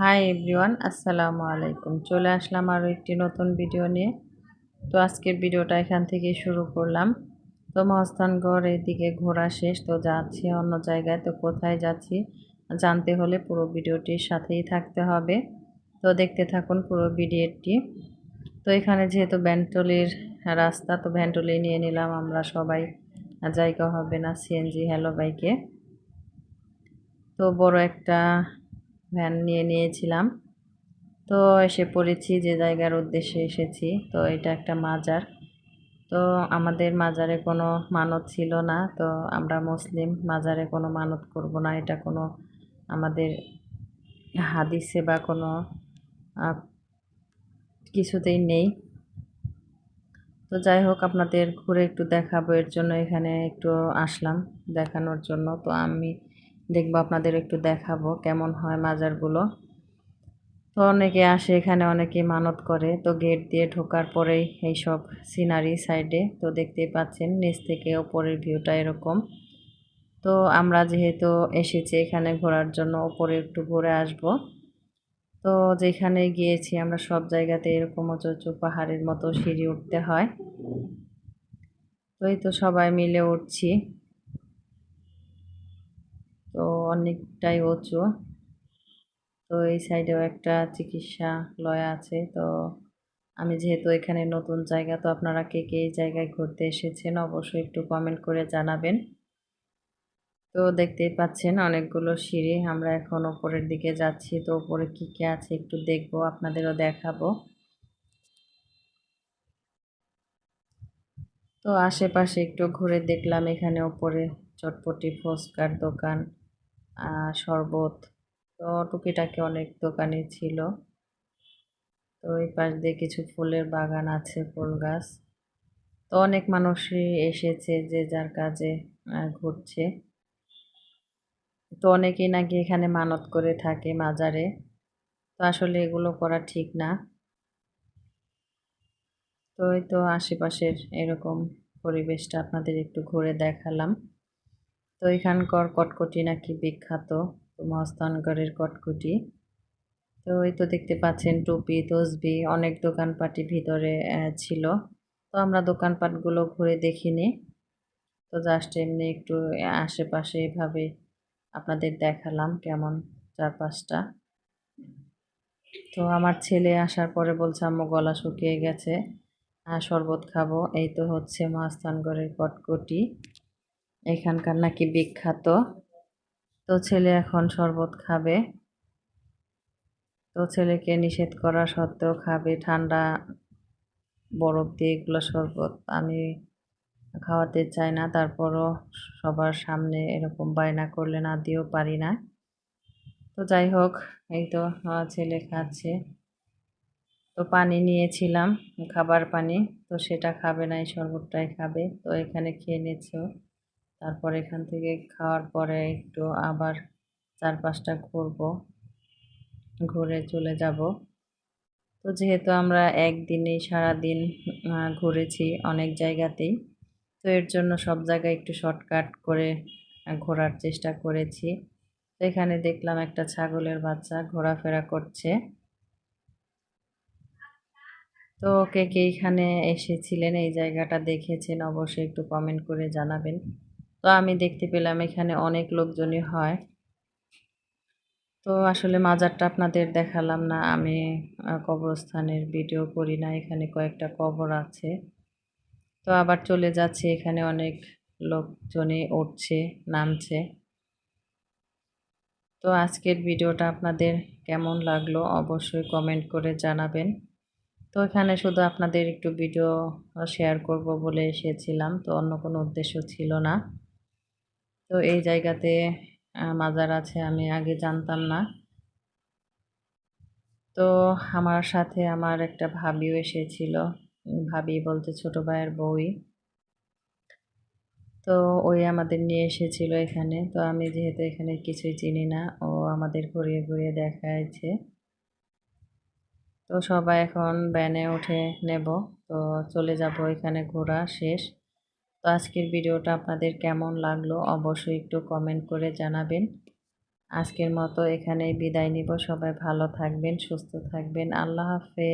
Hi everyone আসসালামু আলাইকুম চলে আসলাম আরও একটি নতুন ভিডিও নিয়ে। তো আজকের ভিডিওটা এখান থেকে শুরু করলাম। তো মহস্থানগড় এদিকে ঘোরা শেষ, তো যাচ্ছি অন্য জায়গায়। তো কোথায় যাচ্ছি জানতে হলে পুরো ভিডিওটির সাথেই থাকতে হবে। তো দেখতে থাকুন পুরো ভিডিওটি তো এখানে যেহেতু ব্যান্টলির রাস্তা, তো ভ্যান্টলি নিয়ে নিলাম আমরা সবাই। জায়গা হবে না সিএনজি হ্যালো বাইকে তো বড় একটা ভ্যান নিয়ে নিয়েছিলাম। তো এসে পড়েছি, যে জায়গার উদ্দেশ্যে এসেছি। তো এটা একটা মাজার। তো আমাদের মাজারে কোনো মানত ছিল না। তো আমরা মুসলিম, মাজারে কোনো মানত করব না। এটা কোনো আমাদের হাদিসে বা কোনো কিছুতেই নেই। তো যাই হোক, আপনাদের ঘুরে একটু দেখাবো। এর জন্য এখানে একটু আসলাম দেখানোর জন্য। তো আমি দেখব আপনাদের একটু দেখাবো কেমন হয় মাজারগুলো। তো অনেকে আসে এখানে, অনেকে মানত করে। তো গেট দিয়ে ঢোকার পরেই এইসব সিনারি সাইডে তো দেখতেই পাচ্ছেন, নিচ থেকে ওপরের ভিউটা এরকম। তো আমরা যেহেতু এসেছি এখানে ঘোরার জন্য, ওপরে একটু ঘুরে আসব। তো যেখানে গিয়েছি আমরা সব জায়গাতে এরকম উঁচু পাহাড়ের মতো সিঁড়ি উঠতে হয়। তো এই তো সবাই মিলে উঠছি। তো অনেকটাই উঁচু। তো এই সাইডেও একটা চিকিৎসালয় আছে। তো আমি যেহেতু এখানে নতুন জায়গা, তো আপনারা কে কে এই জায়গায় ঘুরতে এসেছেন অবশ্যই একটু কমেন্ট করে জানাবেন। তো দেখতেই পাচ্ছেন অনেকগুলো সিঁড়ি। আমরা এখন ওপরের দিকে যাচ্ছি, তো ওপরে কী কী আছে একটু দেখব, আপনাদেরও দেখাবো। তো আশেপাশে একটু ঘুরে দেখলাম এখানে ওপরে চটপটি ফুচকার দোকান। শরবত। তো টুকিটাকি অনেক দোকানে ছিল। তো এই পাশ দিয়ে কিছু ফুলের বাগান আছে, ফুল গাছ। তো অনেক মানুষই এসেছে যে যার কাজে ঘুরছে। তো অনেকেই নাকি এখানে মানত করে থাকে মাজারে। তো আসলে এগুলো করা ঠিক না। তো এই তো আশেপাশের এরকম পরিবেশটা আপনাদের একটু ঘুরে দেখালাম। তো এখানকার কটকটি নাকি বিখ্যাত মহস্তানগড়ের কটকটি। তো এই তো দেখতে পাচ্ছেন টুপি, তসবি, অনেক দোকানপাটি ভিতরে ছিল। তো আমরা দোকানপাটগুলো ঘুরে দেখিনি। তো জাস্ট এমনি একটু আশেপাশে এভাবে আপনাদের দেখালাম কেমন চারপাশটা। তো আমার ছেলে আসার পরে বলছে, আম্মু, গলা শুকিয়ে গেছে শরবত খাব। এই তো হচ্ছে মহাস্থানগড়ের কটকটি। এখানকার নাকি বিখ্যাত। তো ছেলে এখন শরবত খাবে। তো ছেলেকে নিষেধ করা সত্ত্বেও খাবে। ঠান্ডা বরফ দিয়ে এগুলো শরবত আমি খাওয়াতে চাই না। তারপরও সবার সামনে এরকম বায়না করলে না দিয়েও পারি না। তো যাই হোক, এই তো ছেলে খাচ্ছে। তো পানি নিয়েছিলাম, খাবার পানি। তো সেটা খাবে না, এই শরবতটাই খাবে। তো এখানে খেয়ে নিচ্ছেও তারপর এখান থেকে খাওয়ার পরে একটু আবার চারপাশটা ঘুরবো। ঘুরে চলে যাব। তো যেহেতু আমরা একদিনেই সারাদিন ঘুরেছি অনেক জায়গাতেই, তো এর জন্য সব জায়গায় একটু শর্টকাট করে ঘোরার চেষ্টা করেছি। তো এখানে দেখলাম একটা ছাগলের বাচ্চা ঘোরাফেরা করছে। তো কে কে এখানে এসেছিলেন এই জায়গাটা দেখেছেন অবশ্যই একটু কমেন্ট করে জানাবেন। তো আমি দেখতে পেলাম এখানে অনেক লোকজনই হয়। তো আসলে মাজারটা আপনাদের দেখালাম না, আমি কবরস্থানের ভিডিও করি না, এখানে কয়েকটা কবর আছে। তো আবার চলে যাচ্ছে, এখানে অনেক লোকজনই উঠছে, নামছে। তো আজকের ভিডিওটা আপনাদের কেমন লাগল অবশ্যই কমেন্ট করে জানাবেন। তো এখানে শুধু আপনাদের একটু ভিডিও শেয়ার করব বলে এসেছিলাম, তো অন্য কোনো উদ্দেশ্য ছিল না। তো এই জায়গাতে মাজার আছে, আমি আগে জানতাম না। তো আমার সাথে আমার একটা ভাবিও এসেছিল। ভাবি বলতে ছোট ভাইয়ের বউই। তো ওই আমাদের নিয়ে এসেছিল এখানে। তো আমি যেহেতু এখানে কিছুই চিনি না, ও আমাদের ঘুরিয়ে ঘুরিয়ে দেখাইছে। তো সবাই এখন ব্যানে উঠে নেব। তো চলে যাব এখানে ঘোরা শেষ। তো আজকের ভিডিওটা আপনাদের কেমন লাগল অবশ্যই একটু কমেন্ট করে জানাবেন। আজকের মতো এখানেই বিদায় নিব। সবাই ভালো থাকবেন, সুস্থ থাকবেন। আল্লাহ হাফেজ।